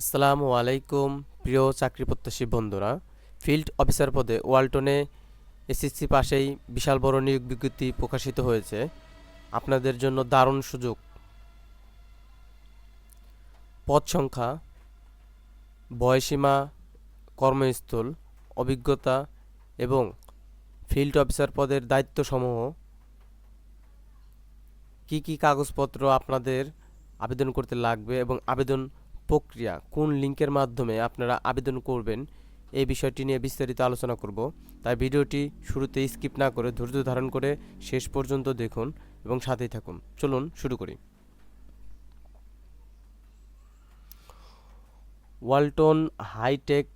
আসসালামু আলাইকুম, প্রিয় চাকরি প্রত্যাশী বন্ধুরা। ফিল্ড অফিসার পদে ওয়ালটনে এসএসসি পাশেই বিশাল বড় নিয়োগ বিজ্ঞপ্তি প্রকাশিত হয়েছে। আপনাদের জন্য দারুণ সুযোগ। পদ সংখ্যা, বয়সীমা, কর্মস্থল, অভিজ্ঞতা এবং ফিল্ড অফিসার পদের দায়িত্বসমূহ। কি কি কাগজপত্র আপনাদের আবেদন করতে লাগবে এবং আবেদন প্রক্রিয়া কোন লিঙ্কের মাধ্যমে আপনারা আবেদন করবেন, এই বিষয়টি নিয়ে বিস্তারিত আলোচনা করব। তাই ভিডিওটি শুরুতে স্কিপ না করে ধৈর্য ধারণ করে শেষ পর্যন্ত দেখুন এবং সাথেই থাকুন। চলুন শুরু করি। Walton hi tech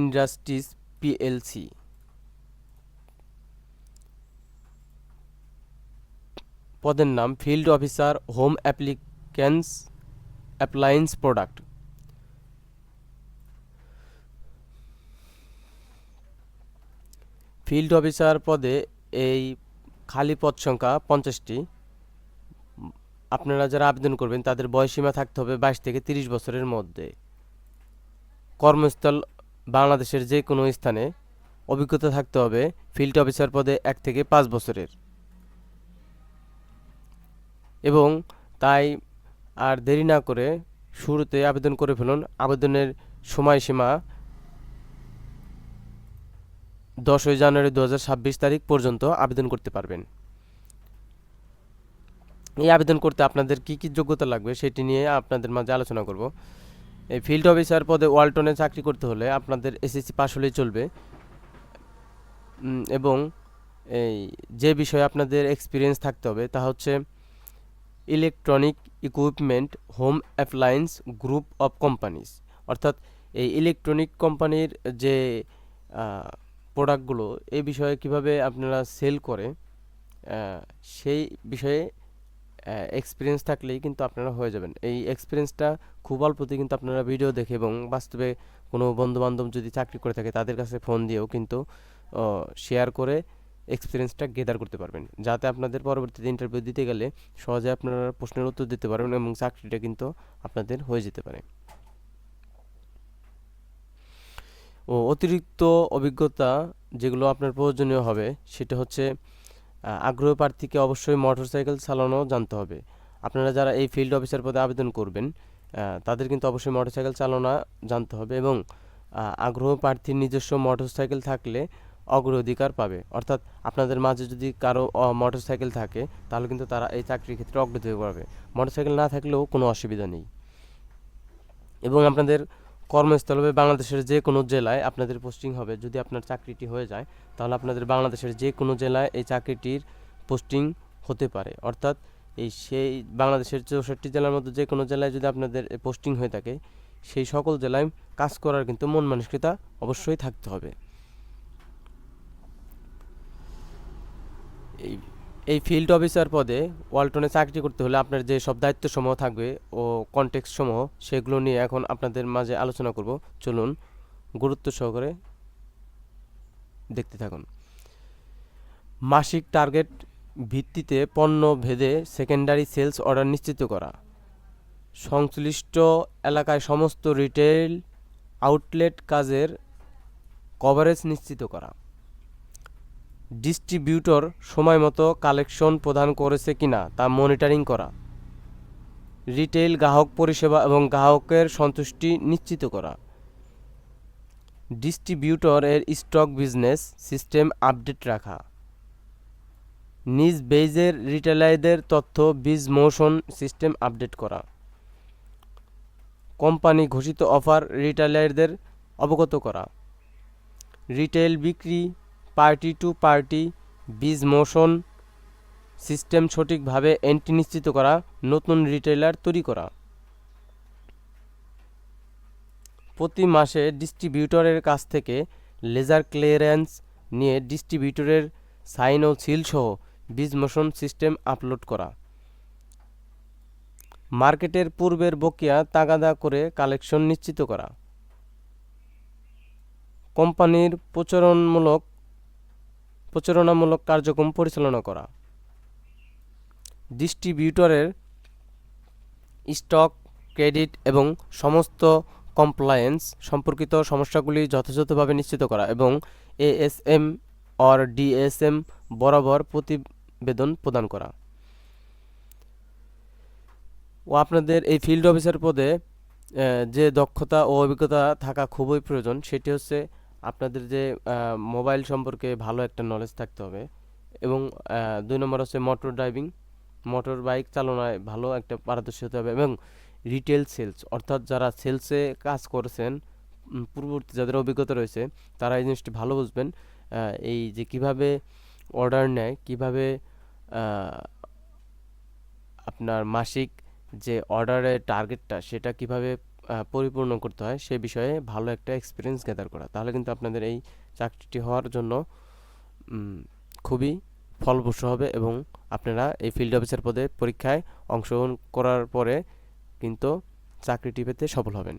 industries PLC. পদের নাম, field officer, home applicance appliance product field officer পদে এই খালি পদ সংখ্যা পঞ্চাশটি। আপনারা যারা আবেদন করবেন, তাদের বয়সীমা থাকতে হবে বাইশ থেকে তিরিশ বছরের মধ্যে। কর্মস্থল বাংলাদেশের যে কোনো স্থানে অভিজ্ঞতা থাকতে হবে ফিল্ড অফিসার পদে এক থেকে পাঁচ বছরের। এবং তাই আর দেরি না করে শুরুতে আবেদন করে ফেলুন। আবেদনের সময়সীমা দশই জানুয়ারি দু হাজার ছাব্বিশ তারিখ পর্যন্ত আবেদন করতে পারবেন। এই আবেদন করতে আপনাদের কি কি যোগ্যতা লাগবে সেটি নিয়ে আপনাদের মাঝে আলোচনা করব। এই ফিল্ড অফিসার পদে ওয়ালটনে চাকরি করতে হলে আপনাদের এসএসসি পাস হলেই চলবে। এবং এই যে বিষয়ে আপনাদের এক্সপিরিয়েন্স থাকতে হবে তা হচ্ছে electronic equipment home appliance group of companies অর্থাৎ এই ইলেকট্রনিক কোম্পানির যে প্রোডাক্টগুলো এই বিষয়ে কীভাবে আপনারা সেল করে সেই বিষয়ে এক্সপিরিয়েন্স থাকলেই কিন্তু আপনারা হয়ে যাবেন। এই এক্সপিরিয়েন্সটা খুব অল্পতে কিন্তু আপনারা ভিডিও দেখে এবং বাস্তবে কোনো বন্ধু বান্ধব যদি চাকরি করে থাকে, তাদের কাছে ফোন দিয়েও কিন্তু শেয়ার করে এক্সপিরিয়েন্সটা গেদার করতে পারবেন। যাতে আপনাদের পরবর্তীতে ইন্টারভিউ দিতে গেলে সহজে আপনারা প্রশ্নের উত্তর দিতে পারবেন এবং চাকরিটা কিন্তু আপনাদের হয়ে যেতে পারে। ও, অতিরিক্ত অভিজ্ঞতা যেগুলো আপনার প্রয়োজনীয় হবে, সেটা হচ্ছে আগ্রহ প্রার্থীকে অবশ্যই মোটরসাইকেল চালানো জানতে হবে। আপনারা যারা এই ফিল্ড অফিসার পদে আবেদন করবেন তাদের কিন্তু অবশ্যই মোটরসাইকেল চালানো জানতে হবে এবং আগ্রহ প্রার্থীর নিজস্ব মোটরসাইকেল থাকলে অগ্রাধিকার পাবে। অর্থাৎ আপনাদের মাঝে যদি কারও মোটরসাইকেল থাকে, তাহলে কিন্তু তারা এই চাকরির ক্ষেত্রে অগ্রাধিকার পাবে। মোটরসাইকেল না থাকলেও কোনো অসুবিধা নেই। এবং আপনাদের কর্মস্থল হবে বাংলাদেশের যে কোনো জেলায়। আপনাদের পোস্টিং হবে, যদি আপনার চাকরিটি হয়ে যায়, তাহলে আপনাদের বাংলাদেশের যে কোনো জেলায় এই চাকরিটির পোস্টিং হতে পারে। অর্থাৎ এই সেই বাংলাদেশের চৌষট্টি জেলার মধ্যে যে কোনো জেলায় যদি আপনাদের পোস্টিং হয়ে থাকে, সেই সকল জেলায় কাজ করার কিন্তু মন মানসিকতা অবশ্যই থাকতে হবে। এই ফিল্ড অফিসার পদে ওয়ালটনে চাকরি করতে হলে আপনার যে সব দায়িত্ব সমূহ থাকবে ও কনটেক্সট সমূহ সেগুলো নিয়ে এখন আপনাদের মাঝে আলোচনা করব। চলুন গুরুত্ব সহকারে দেখতে থাকুন। মাসিক টার্গেট ভিত্তিতে পণ্য ভেদে সেকেন্ডারি সেলস অর্ডার নিশ্চিত করা। সংশ্লিষ্ট এলাকায় সমস্ত রিটেল আউটলেট কাজের কভারেজ নিশ্চিত করা। ডিস্ট্রিবিউটর সময়মতো কালেকশন প্রদান করেছে কিনা তা মনিটরিং করা রিটেল গ্রাহক পরিষেবা এবং গ্রাহকের সন্তুষ্টি নিশ্চিত করা, ডিস্ট্রিবিউটর এর স্টক বিজনেস সিস্টেম আপডেট রাখা, নিজ বেজের রিটেলারদের তথ্য বীজ মোশন সিস্টেম আপডেট করা, কোম্পানি ঘোষিত অফার রিটেলারদের অবগত করা রিটেল বিক্রি পার্টি টু পার্টি, বীজ মোশন সিস্টেম সঠিকভাবে এন্ট্রি নিশ্চিত করা, নতুন রিটেলার তৈরি করা। প্রতি মাসে ডিস্ট্রিবিউটরের কাছ থেকে লেজার ক্লিয়ারেন্স নিয়ে ডিস্ট্রিবিউটরের সাইন ও সিল সহ বীজ মোশন সিস্টেম আপলোড করা। মার্কেটের পূর্বের বকেয়া তাগাদা করে কালেকশন নিশ্চিত করা। কোম্পানির প্রচারণমূলক প্রচারণামূলক কার্যক্রম পরিচালনা করা। ডিস্ট্রিবিউটরের স্টক, ক্রেডিট এবং সমস্ত কমপ্লায়েন্স সম্পর্কিত সমস্যাগুলি যথাযথভাবে নিশ্চিত করা এবং এএসএম অর ডিএসএম বরাবর প্রতিবেদন প্রদান করা। ও আপনাদের এই ফিল্ড অফিসার পদে যে দক্ষতা ও অভিজ্ঞতা থাকা খুবই প্রয়োজন, সেটি হচ্ছে আপনাদের যে মোবাইল সম্পর্কে ভালো একটা নলেজ থাকতে হবে এবং দুই নম্বর হচ্ছে মোটর ড্রাইভিং মোটর বাইক চালনায় ভালো একটা পারদর্শী হতে হবে এবং রিটেল সেলস অর্থাৎ যারা সেলসে কাজ করেছেন পূর্ববর্তী যাদের অভিজ্ঞতা রয়েছে, তারা এই জিনিসটি ভালো বুঝবেন। এই যে কীভাবে অর্ডার নেয়, কীভাবে আপনার মাসিক যে অর্ডারের টার্গেটটা সেটা কীভাবে পরিপূর্ণ করতে হয়, সে বিষয়ে ভালো একটা এক্সপিরিয়েন্স গ্যাদার করা। তাহলে কিন্তু আপনাদের এই চাকরিটি হওয়ার জন্য খুবই ফলপ্রসূ হবে এবং আপনারা এই ফিল্ড অফিসার পদে পরীক্ষায় অংশগ্রহণ করার পরে কিন্তু চাকরিটি পেতে সফল হবেন।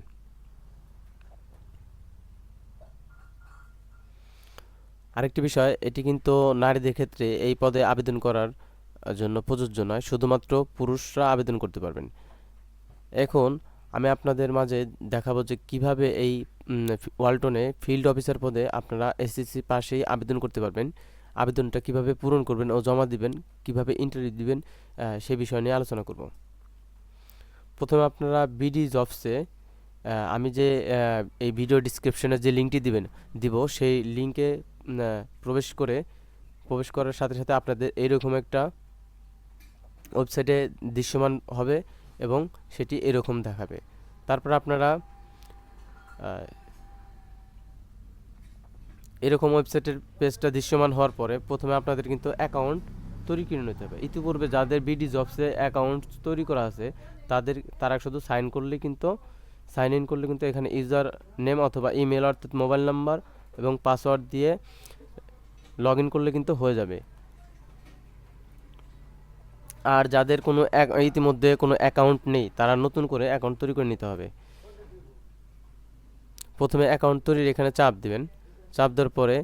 আরেকটি বিষয়, এটি কিন্তু নারীদের ক্ষেত্রে এই পদে আবেদন করার জন্য প্রযোজ্য নয়, শুধুমাত্র পুরুষরা আবেদন করতে পারবেন। এখন আমি আপনাদের মাঝে দেখাবো যে কীভাবে এই ওয়ালটনে ফিল্ড অফিসার পদে আপনারা এসএসসি পাশেই আবেদন করতে পারবেন। আবেদনটা কীভাবে পূরণ করবেন ও জমা দিবেন, কীভাবে ইন্টারভিউ দিবেন সে বিষয় নিয়ে আলোচনা করব। প্রথমে আপনারা বিডি জবসে আমি যে এই ভিডিও ডিসক্রিপশনে যে লিঙ্কটি দিবেন, দিব, সেই লিঙ্কে প্রবেশ করে, প্রবেশ করার সাথে সাথে আপনাদের এইরকম একটা ওয়েবসাইটে দৃশ্যমান হবে। এবং সেটি এরকম দেখাবে। তারপর আপনারা এরকম ওয়েবসাইটের পেজটা দৃশ্যমান হওয়ার পরে প্রথমে আপনাদের কিন্তু অ্যাকাউন্ট তৈরি করে নিতে হবে। ইতিপূর্বে যাদের বিডি জবসে অ্যাকাউন্ট তৈরি করা আছে, তাদের, তারা শুধু সাইন করলে কিন্তু, সাইন ইন করলে কিন্তু এখানে ইউজার নেম অথবা ইমেল অর্থাৎ মোবাইল নাম্বার এবং পাসওয়ার্ড দিয়ে লগ ইন করলে কিন্তু হয়ে যাবে। আর যাদের কোনো ইতিমধ্যে কোনো অ্যাকাউন্ট নেই, তারা নতুন করে অ্যাকাউন্ট তৈরি করে নিতে হবে। প্রথমে অ্যাকাউন্ট তৈরির এখানে চাপ দিবেন। চাপ দেওয়ার পরে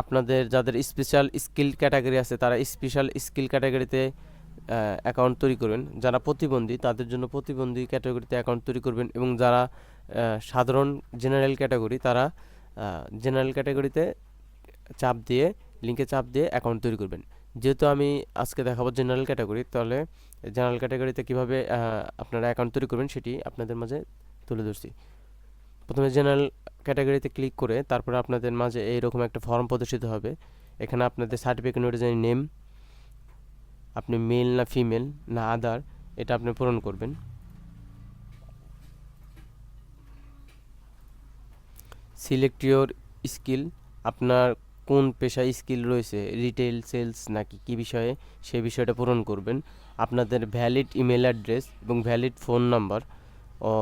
আপনাদের যাদের স্পেশাল স্কিল ক্যাটাগরি আছে, তারা স্পেশাল স্কিল ক্যাটাগরিতে অ্যাকাউন্ট তৈরি করবেন। যারা প্রতিবন্ধী, তাদের জন্য প্রতিবন্ধী ক্যাটাগরিতে অ্যাকাউন্ট তৈরি করবেন এবং যারা সাধারণ জেনারেল ক্যাটাগরি তারা জেনারেল ক্যাটাগরিতে চাপ দিয়ে লিঙ্কে চাপ দিয়ে অ্যাকাউন্ট তৈরি করবেন। যেহেতু আমি আজকে দেখাবো জেনারেল ক্যাটাগরি তাহলে জেনারেল ক্যাটাগরিতে কীভাবে আপনারা অ্যাকাউন্ট তৈরি করবেন সেটি আপনাদের মাঝে তুলে ধরছি। প্রথমে জেনারেল ক্যাটাগরিতে ক্লিক করে তারপরে আপনাদের মাঝে এইরকম একটা ফর্ম প্রদর্শিত হবে। এখানে আপনাদের সার্টিফিকেট অনুযায়ী নেম আপনি মেল না ফিমেল না আদার এটা আপনি পূরণ করবেন। সিলেক্ট ইউর স্কিল আপনার কোন পেশায় স্কিল রয়েছে? রিটেল সেলস নাকি কি বিষয়ে? সেই বিষয়টা পূরণ করবেন। আপনাদের ভ্যালিড ইমেল অ্যাড্রেস এবং ভ্যালিড ফোন নাম্বার ও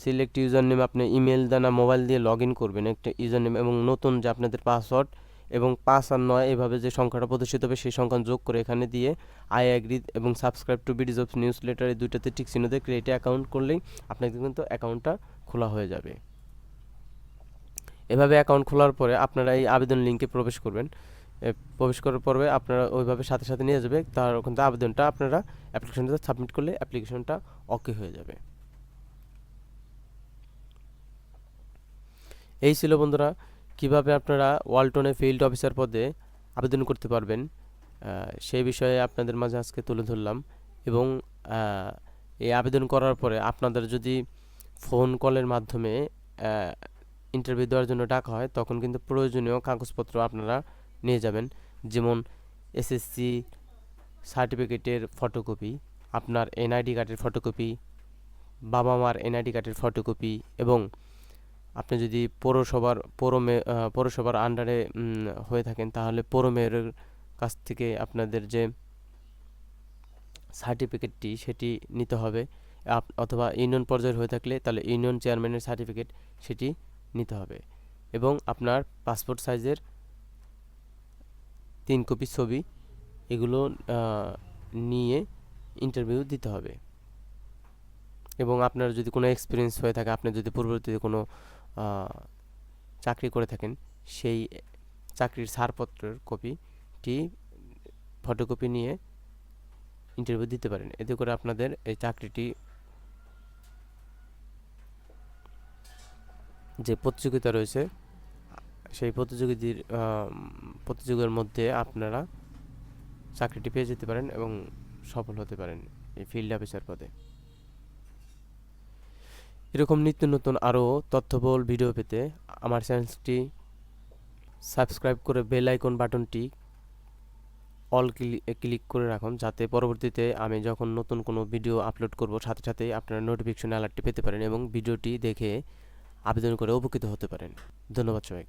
সিলেক্ট ইউজার নেম আপনি ইমেল দানা মোবাইল দিয়ে লগ ইন করবেন একটা ইউজার নেম এবং নতুন যে আপনাদের পাসওয়ার্ড এবং পাঁচ আর নয় এভাবে যে সংখ্যাটা প্রদর্শিত হবে সেই সংখ্যা যোগ করে এখানে দিয়ে আই অ্যাগ্রি এবং সাবস্ক্রাইব টু বিডিজ অফ নিউজ লেটার এই দুইটাতে ঠিক চিহ্ন দিয়ে ক্রিয়েটে অ্যাকাউন্ট করলেই আপনাদের কিন্তু অ্যাকাউন্টটা খোলা হয়ে যাবে। এভাবে অ্যাকাউন্ট খোলার পরে আপনারা এই আবেদন লিঙ্কে প্রবেশ করবেন। প্রবেশ করার পরে আপনারা ওইভাবে সাথে সাথে নিয়ে যাবে, তার ওখান থেকে আবেদনটা আপনারা অ্যাপ্লিকেশনটা সাবমিট করলে অ্যাপ্লিকেশনটা ওকে হয়ে যাবে। এই ছিল বন্ধুরা, কীভাবে আপনারা ওয়ালটনে ফিল্ড অফিসার পদে আবেদন করতে পারবেন সেই বিষয়ে আপনাদের মাঝে আজকে তুলে ধরলাম এবং এই আবেদন করার পরে আপনাদের যদি ফোন কলের মাধ্যমে ইন্টারভিউ দেওয়ার জন্য ডাকা হয়, তখন কিন্তু প্রয়োজনীয় কাগজপত্র আপনারা নিয়ে যাবেন। যেমন এসএসসি সার্টিফিকেটের ফটোকপি আপনার এনআইডি কার্ডের ফটোকপি বাবা মার এনআইডি কার্ডের ফটোকপি এবং আপনি যদি পৌরসভার, পৌর পৌরসভার আন্ডারে হয়ে থাকেন, তাহলে পৌর মেয়রের কাছ থেকে আপনাদের যে সার্টিফিকেটটি সেটি নিতে হবে। অথবা ইউনিয়ন পর্যায়ের হয়ে থাকলে তাহলে ইউনিয়ন চেয়ারম্যানের সার্টিফিকেট সেটি নিতে হবে এবং আপনার পাসপোর্ট সাইজের তিন কপি ছবি এগুলো নিয়ে ইন্টারভিউ দিতে হবে। এবং আপনার যদি কোনো এক্সপিরিয়েন্স হয়ে থাকে, আপনি যদি পূর্ববর্তীতে কোনো চাকরি করে থাকেন, সেই চাকরির ছাড়পত্রের কপিটি ফটোকপি নিয়ে ইন্টারভিউ দিতে পারেন। এতে করে আপনাদের এই চাকরিটি যে প্রতিযোগিতা রয়েছে, সেই প্রতিযোগিতার প্রতিযোগের মধ্যে আপনারা চাকরিটি পেয়ে যেতে পারেন এবং সফল হতে পারেন এই ফিল্ড অফিসার পদে। এরকম নিত্য নতুন আরও তথ্যবহুল ভিডিও পেতে আমার চ্যানেলটি সাবস্ক্রাইব করে বেল আইকন বাটনটি অল ক্লিক করে রাখুন যাতে পরবর্তীতে আমি যখন নতুন কোনো ভিডিও আপলোড করব, সাথে সাথেই আপনারা নোটিফিকেশন অ্যালার্টটি পেতে পারেন এবং ভিডিওটি দেখে আবেদন করে উপকৃত হতে পারেন। ধন্যবাদ সবাইকে।